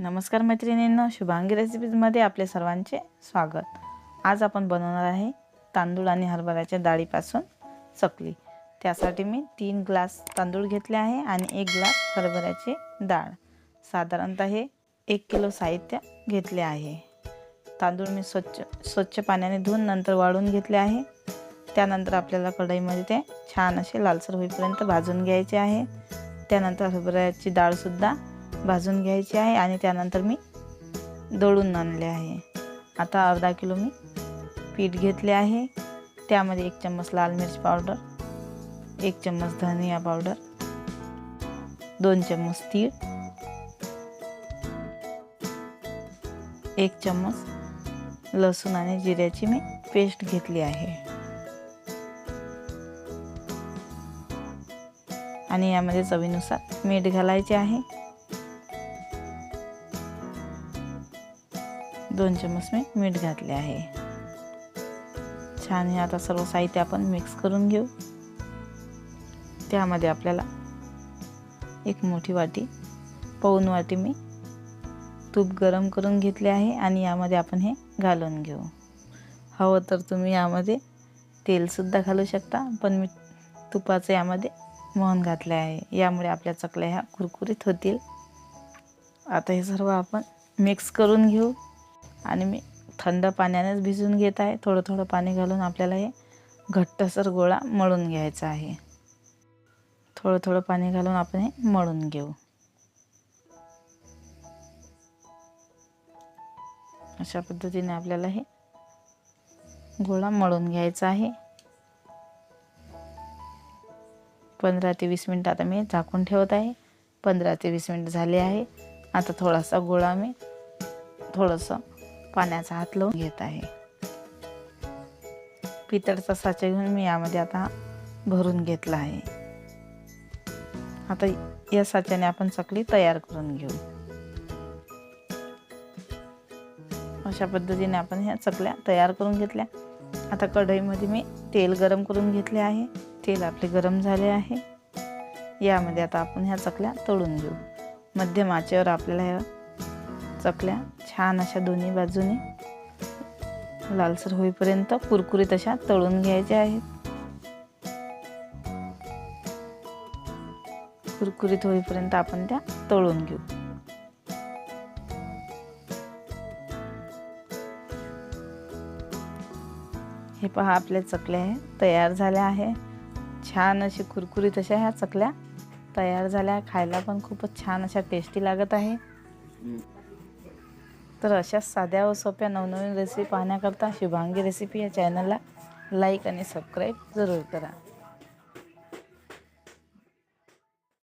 नमस्कार मैत्रिणींना शुभांगी रेसिपीजमध्ये आपले सर्वांचे स्वागत. आज आपण बनवणार आहे तांदूळ आणि हरभऱ्याच्या डाळीपासून चकली. त्यासाठी मी तीन ग्लास तांदूळ घेतले आहे आणि एक ग्लास हरभऱ्याची डाळ. साधारणतः हे एक किलो साहित्य घेतले आहे. तांदूळ मी स्वच्छ स्वच्छ पाण्याने धुवून नंतर वाळून घेतले आहे. त्यानंतर आपल्याला कढईमध्ये ते छान असे लालसर होईपर्यंत भाजून घ्यायचे आहे. त्यानंतर हरभऱ्याची डाळसुद्धा भाजून घ्यायची आहे आणि त्यानंतर मी दळून आणले आहे. आता अर्धा किलो मी पीठ घेतले आहे. त्यामध्ये एक चम्मच लाल मिरच पावडर एक चम्मच धनिया पावडर दोन चम्मच तीळ एक चम्मच लसूण आणि जिऱ्याची मी पेस्ट घेतली आहे. आणि यामध्ये चवीनुसार मीठ घालायचे आहे. दोन चम्मच मी मीठ घातले आहे. छान हे आता सर्व साहित्य आपण मिक्स करून घेऊ. त्यामध्ये आपल्याला एक मोठी वाटी पौन वाटी मी तूप गरम करून घेतले आहे आणि यामध्ये आपण हे घालून घेऊ. हवं तर तुम्ही यामध्ये तेलसुद्धा घालू शकता पण मी तुपाचं यामध्ये मोहन घातले आहे. यामुळे आपल्या चकल्या ह्या कुरकुरीत होतील. आता हे सर्व आपण मिक्स करून घेऊ. आणि मी थंड पाण्यानेच भिजून घेत आहे. थोडं थोडं पाणी घालून आपल्याला हे घट्टसर गोळा मळून घ्यायचा आहे. थोडं थोडं पाणी घालून आपण हे मळून घेऊ. अशा पद्धतीने आपल्याला हे गोळा मळून घ्यायचा आहे. पंधरा ते वीस मिनटं आता मी झाकून ठेवत आहे. पंधरा ते वीस मिनटं झाले आहे. आता थोडासा गोळा मी थोडंसं पाण्याचा हात लावून घेत आहे. पितळचा साचा घेऊन मी यामध्ये आता भरून घेतला आहे. आता या साच्याने आपण चकली तयार करून घेऊ. अशा पद्धतीने आपण ह्या चकल्या तयार करून घेतल्या. आता कढईमध्ये मी तेल गरम करून घेतले आहे. तेल आपले गरम झाले आहे. यामध्ये आता आपण ह्या चकल्या तळून घेऊ. मध्यम आचेवर आपल्याला ह्या चकल्या छान अशा दोन्ही बाजूने. लालसर होईपर्यंत कुरकुरीत अशा तळून घ्यायच्या आहेत. कुरकुरीत होईपर्यंत आपण त्या तळून घेऊ. हे पहा आपल्या चकल्या हे तयार झाल्या आहे. छान अशी कुरकुरीत अशा ह्या चकल्या तयार झाल्या. खायला पण खूपच छान अशा टेस्टी लागत आहे. तर अशा साध्या व सोप्या नवनवीन रेसिपी पाहण्याकरता शुभांगी रेसिपी या चॅनलला लाईक आणि सबस्क्राईब जरूर करा.